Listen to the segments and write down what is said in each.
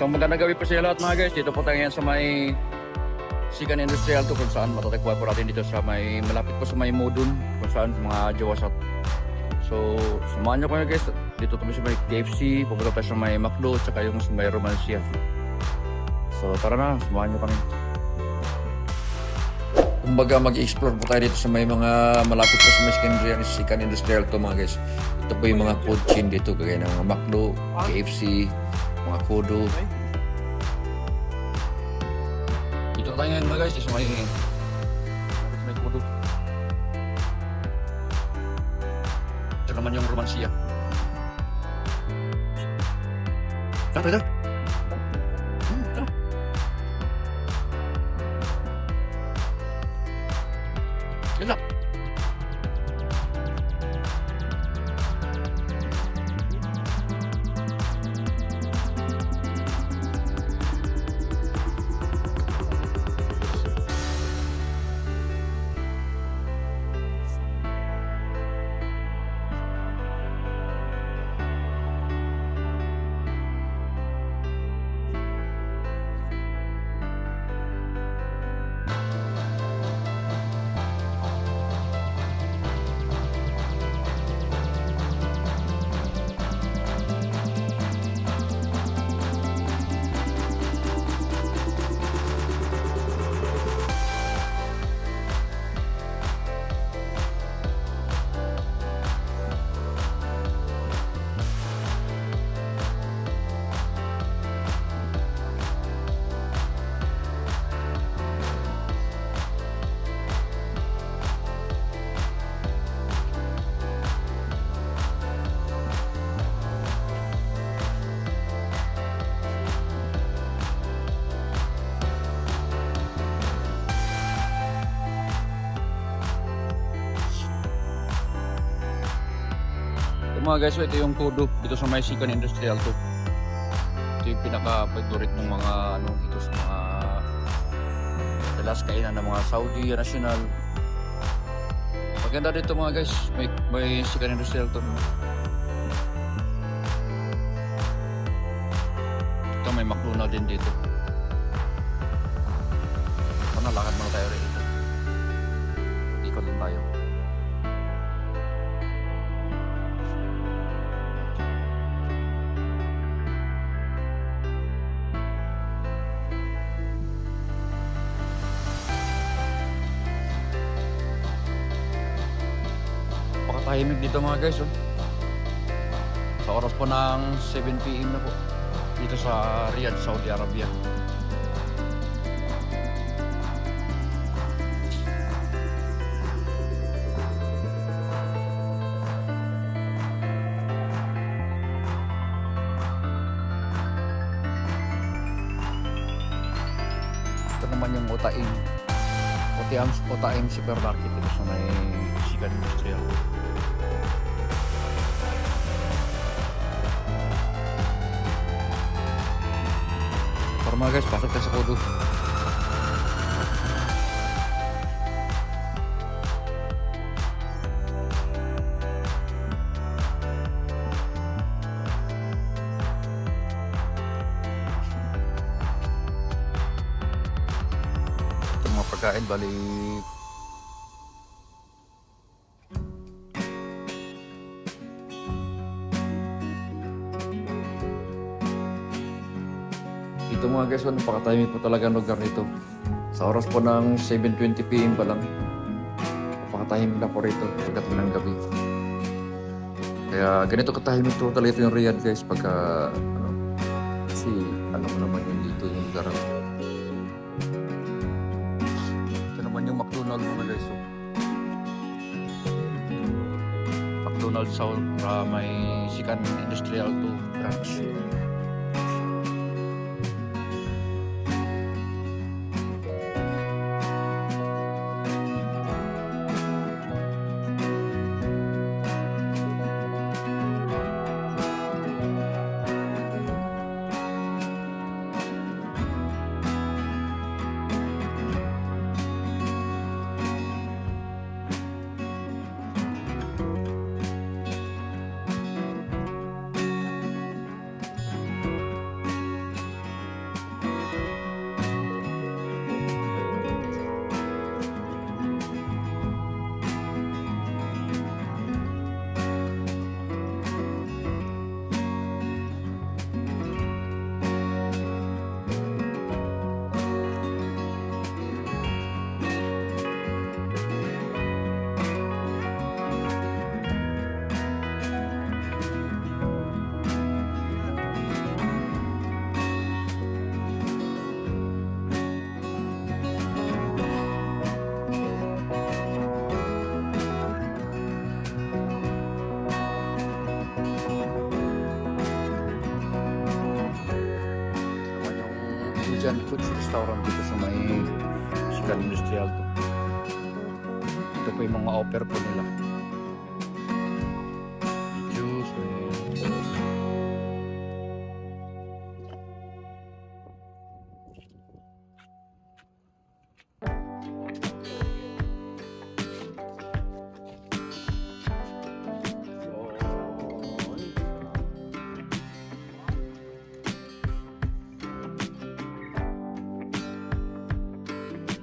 So magandang gabi po sa lahat mga guys. Dito po tayo sa may Sikan Industrial to kung saan matatagpuan po natin dito sa may malapit po sa may Modun kung saan mga Jawasat. So samahan niyo ko na guys. Dito tayo sa may KFC, pupunta tayo sa may McDo at saka yung sa may Romancia. So tara na, samahan niyo kami. Kumbaga mag-explore po tayo dito sa may mga malapit po sa may Industrial, Sikan Industrial to mga guys. Ito po yung mga food chain dito kagaya ng mga McDo, KFC, mga Kodo. Dito tayo ngayon mga guys, sa may may Kodo. Ito naman yung romansiya. Tara, tara. Mga guys, ito yung kudo dito sa may Sikan Industrial to. Ito yung pinaka-favorite ng mga ano dito sa mga dalas kainan ng mga Saudi national. Maganda dito mga guys, may, may Sikan Industrial to. Ito may McDonald din dito. Pakatahimik dito mga guys. Oh. Sa oras po ng 7pm na po. Dito sa Riyadh, Saudi Arabia. Ito naman yung Utaim. Utaim, Utaim Supermarket dito sa may Sigan Industrial. Tara mga guys, pasok tayo sa Kodo. Ito Ito mga guys, ano, napaka-timing po talaga ang lugar nito. Sa oras po ng 7.20pm pa lang. Napaka-timing na po rito pagdating ng gabi. Kaya ganito katahimik po talaga ito yung Riyadh guys pagka ano, kasi alam mo naman yung dito yung lugar. Ito naman yung McDonald's mga guys. So, McDonald's sa uh, may Sikan Industrial 2 branch. Cambodian food restaurant dito sa may Sikan Industrial to. Ito po yung mga offer po nila.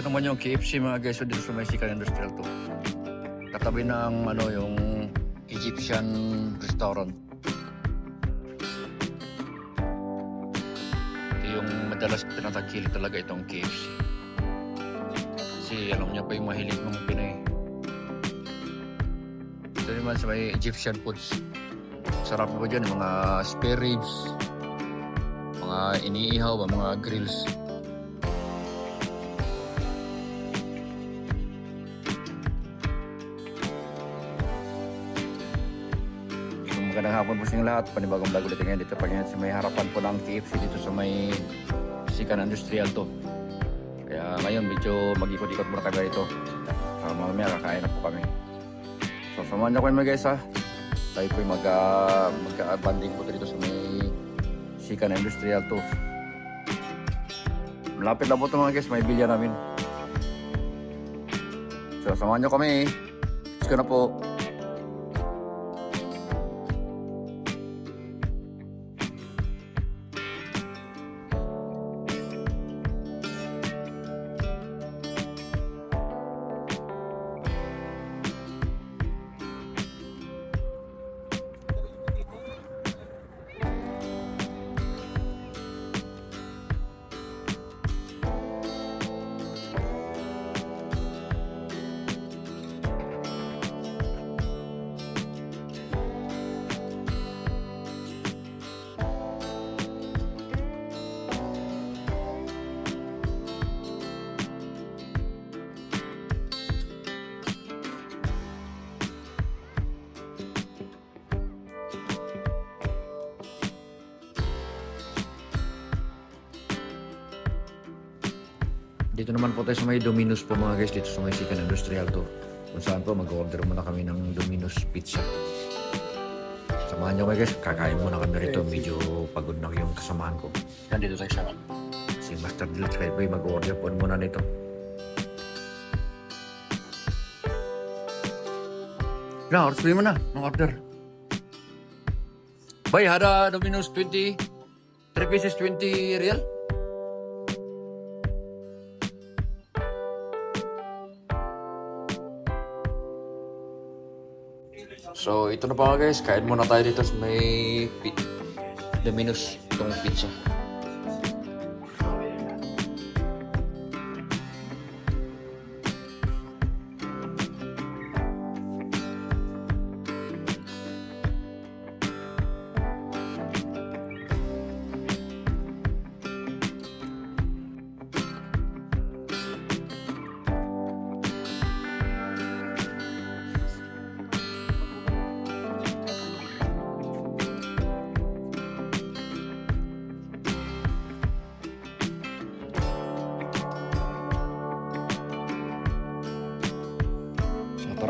Ito naman yung KFC mga guys, so dito sa may Sikan Industrial to. Katabi ng ano yung Egyptian restaurant. Ito yung madalas tinatagkili talaga itong KFC. Kasi alam niya pa yung mahilig ng Pinoy. Ito naman sa may Egyptian foods. Sarap po dyan, mga spare ribs, mga iniihaw, mga grills. Magandang hapon po sa inyo lahat. Panibagong vlog ulit ngayon dito pa ngayon sa may harapan po ng KFC dito sa may Sikan Industrial to. Kaya ngayon medyo mag-ikot-ikot muna kami dito. So mamaya kakain na po kami. So samahan niyo ko mga guys ha. Tayo po mag, uh, mag-banding po dito sa may Sikan Industrial to. Malapit na po ito mga guys, may bilya namin. So samahan niyo kami. Let's go na po. Dito naman po tayo sa may Domino's po mga guys, dito sa may Sikan Industrial to. Kung saan po mag-order muna kami ng Domino's Pizza. Samahan niyo kayo guys, kakain muna kami rito. Medyo pagod na yung kasamahan ko. Nandito tayo sa si Master Dil kayo po mag-order po muna nito. Na, order mo na. Ang order. Bay, hada Domino's 20, 3 pieces 20 real. So, ito na pa guys. Kain muna tayo dito sa may. Domino's itong pizza.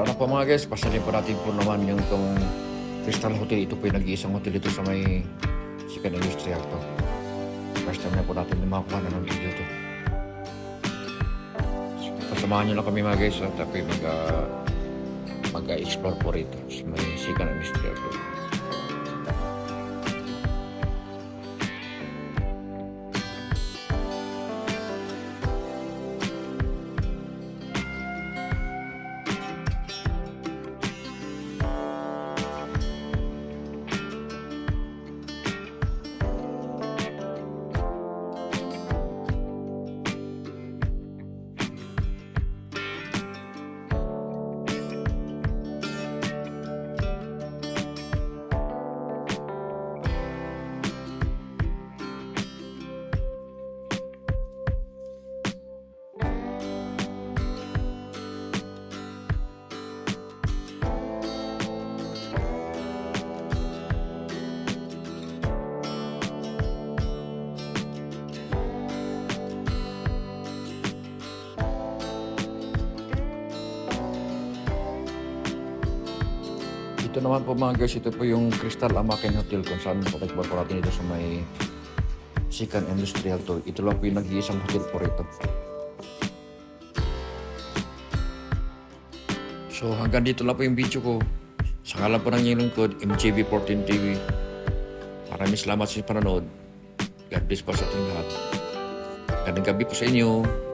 Tara na po mga guys. Pasalin po natin po naman yung itong Crystal Hotel. Ito po yung nag-iisang hotel dito sa may Sikan Industrial to. First time na po natin lumakuha na ng video to. So, kasamahan nyo lang kami mga guys. At ako mag, uh, mag-explore po rito sa may Sikan Industrial to. Ito naman po mga guys, ito po yung Crystal Amaken Hotel kung saan matatagpuan po natin dito sa may Sikan Industrial to. Ito lang po yung nag-iisang hotel po rito. So hanggang dito lang po yung video ko. Sa ngalan po ng inyong lingkod, MJB14 TV. Maraming salamat sa panonood. God bless po sa ating lahat. Gandang gabi po sa inyo.